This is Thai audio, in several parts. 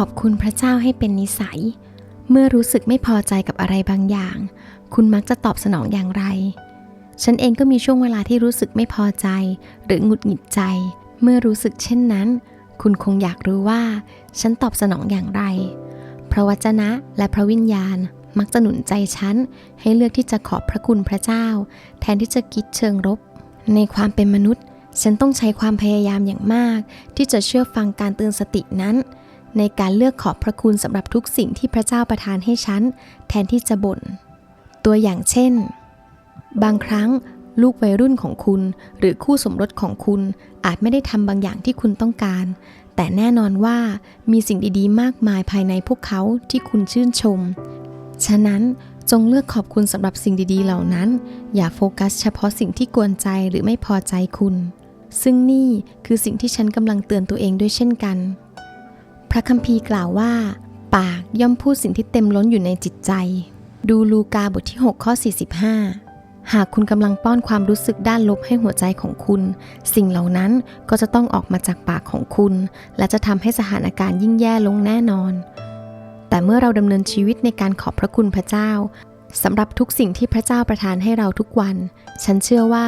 ขอบคุณพระเจ้าให้เป็นนิสัย เมื่อรู้สึกไม่พอใจกับอะไรบางอย่าง คุณมักจะตอบสนองอย่างไร ฉันเองก็มีช่วงเวลาที่รู้สึกไม่พอใจ หรือหงุดหงิดใจ เมื่อรู้สึกเช่นนั้น คุณคงอยากรู้ว่า ฉันตอบสนองอย่างไร พระวจนะและพระวิญญาณมักจะหนุนใจฉัน ให้เลือกที่จะขอบพระคุณพระเจ้า แทนที่จะคิดเชิงรบ ในความเป็นมนุษย์ ฉันต้องใช้ความพยายามอย่างมาก ที่จะเชื่อฟังการเตือนสตินั้น ในการเลือกขอบพระคุณสำหรับทุกสิ่งที่พระเจ้าประทานให้ฉัน แทนที่จะบ่น ตัวอย่างเช่น บางครั้งลูกวัยรุ่นของคุณ หรือคู่สมรสของคุณอาจไม่ได้ทำบางอย่างที่คุณต้องการ แต่แน่นอนว่ามีสิ่งดีๆ มากมายภายในพวกเขาที่คุณชื่นชม ฉะนั้นจงเลือกขอบคุณสำหรับสิ่งดีๆ เหล่านั้น อย่าโฟกัสเฉพาะสิ่งที่กวนใจหรือไม่พอใจคุณ ซึ่งนี่คือสิ่งที่ฉันกำลังเตือนตัวเองด้วยเช่นกัน ระคัมภีร์กล่าวว่า ปากย่อมพูดสิ่งที่เต็มล้นอยู่ในจิตใจ ดูลูกาบทที่ 6 ข้อ 45 หากคุณกำลังป้อนความรู้สึกด้านลบให้หัวใจของคุณ สิ่งเหล่านั้นก็จะต้องออกมาจากปากของคุณ และจะทำให้สถานการณ์ยิ่งแย่ลงแน่นอน แต่เมื่อเราดำเนินชีวิตในการขอบพระคุณพระเจ้าสำหรับทุกสิ่งที่พระเจ้าประทานให้เราทุกวัน ฉันเชื่อว่า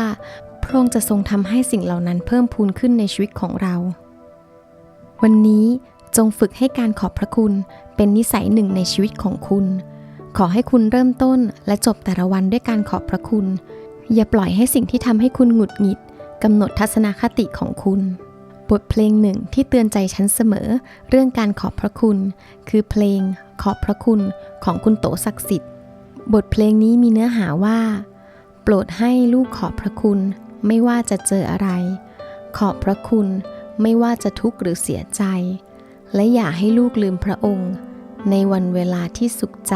พระองค์จะทรงทำให้สิ่งเหล่านั้นเพิ่มพูนขึ้นในชีวิตของเรา วันนี้ จงฝึกให้การขอบพระคุณเป็นนิสัยหนึ่งในชีวิตของคุณ ขอให้คุณเริ่มต้นและจบแต่ละวันด้วยการขอบพระคุณ อย่าปล่อยให้สิ่งที่ทำให้คุณหงุดหงิดกำหนดทัศนคติของคุณ บทเพลงหนึ่งที่เตือนใจฉันเสมอ เรื่องการขอบพระคุณ คือเพลงขอบพระคุณของคุณโตศักดิ์สิทธิ์ บทเพลงนี้มีเนื้อหาว่า โปรดให้ลูกขอบพระคุณ ไม่ว่าจะเจออะไร ขอบพระคุณ ไม่ว่าจะทุกข์หรือเสียใจ และอย่าให้ลูกลืมพระองค์ ในวันเวลาที่สุขใจ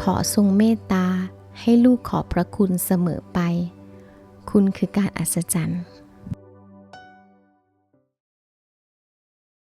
ขอทรงเมตตาให้ลูกขอบพระคุณเสมอไป คุณคือการอัศจรรย์